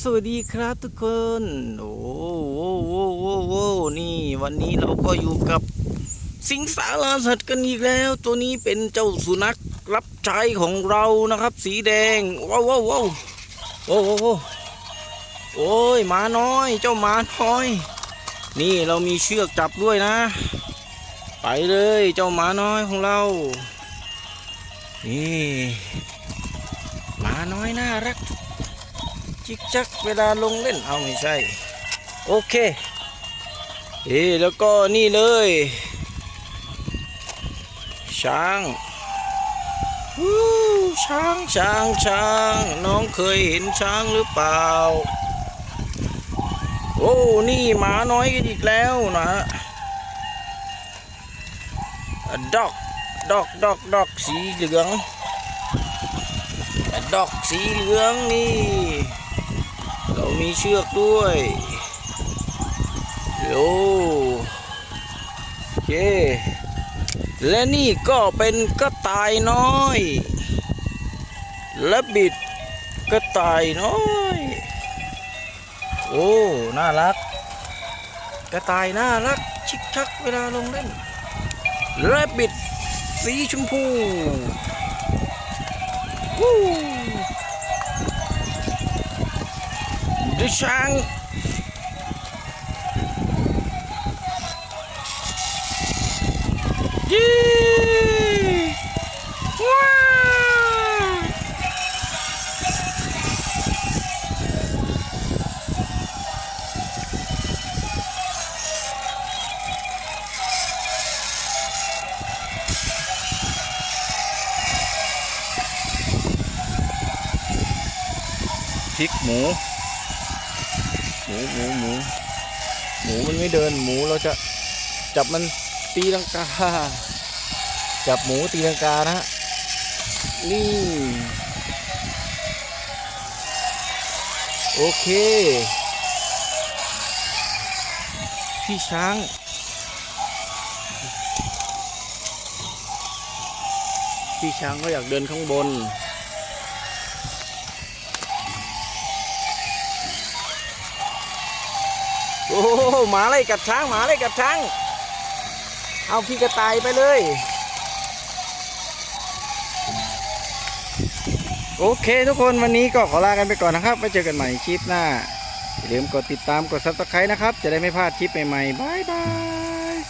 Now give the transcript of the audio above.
สวัสดีครับทุกคน โอ้โหโอ้โหโอ้โหนี่ วันนี้เราก็อยู่กับสิงสาราสัตว์กันอีกแล้ว ตัวนี้เป็นเจ้าสุนัขรับใช้ของเรานะครับ สีแดง ว้าวว้าวว้าวโอ้โหโอ้โอ้ยหมาน้อย เจ้าหมาน้อย นี่เรามีเชือกจับด้วยนะ ไปเลยเจ้าหมาน้อยของเรา นี่หมาน้อยน่ารัก จิกจักเวลาลงเล่นเอาไม่ใช่ โอเคเอ๊แล้วก็นี่เลย ช้างวู้ช้างช้างช้าง น้องเคยเห็นช้างหรือเปล่า โอ้ นี่หมาน้อยกันอีกแล้วนะดอกดอกดอกดอกสีเหลืองดอกสีเหลืองนี่ เรามีเชือกด้วยโอ้โอเค และนี่ก็เป็นกระต่ายน้อย และบิดกระต่ายน้อย โอ้ น่ารัก กระต่ายน่ารัก ชิกชักเวลาลงเล่นและบิดสีชมพูวู้ ดิฉันยีว้าวพริกห มูหมูหมูหมูหมูมันไม่เดินหมูเราจะจับมันตีลังกา จับหมูตีลังกานะฮะนี่โอเค พี่ช้างพี่ช้างเขาอยากเดินข้างบน โอ้โหหมาไล่กัดช้างหมาไล่กัดช้าง เอาพี่กระต่ายไปเลย โอเคทุกคนวันนี้ก็ขอลากันไปก่อนนะครับไว้เจอกันใหม่คลิปหน้าอย่าลืมกดติดตามกดซับสไครต์นะครับ จะได้ไม่พลาดคลิปใหม่ๆบายบาย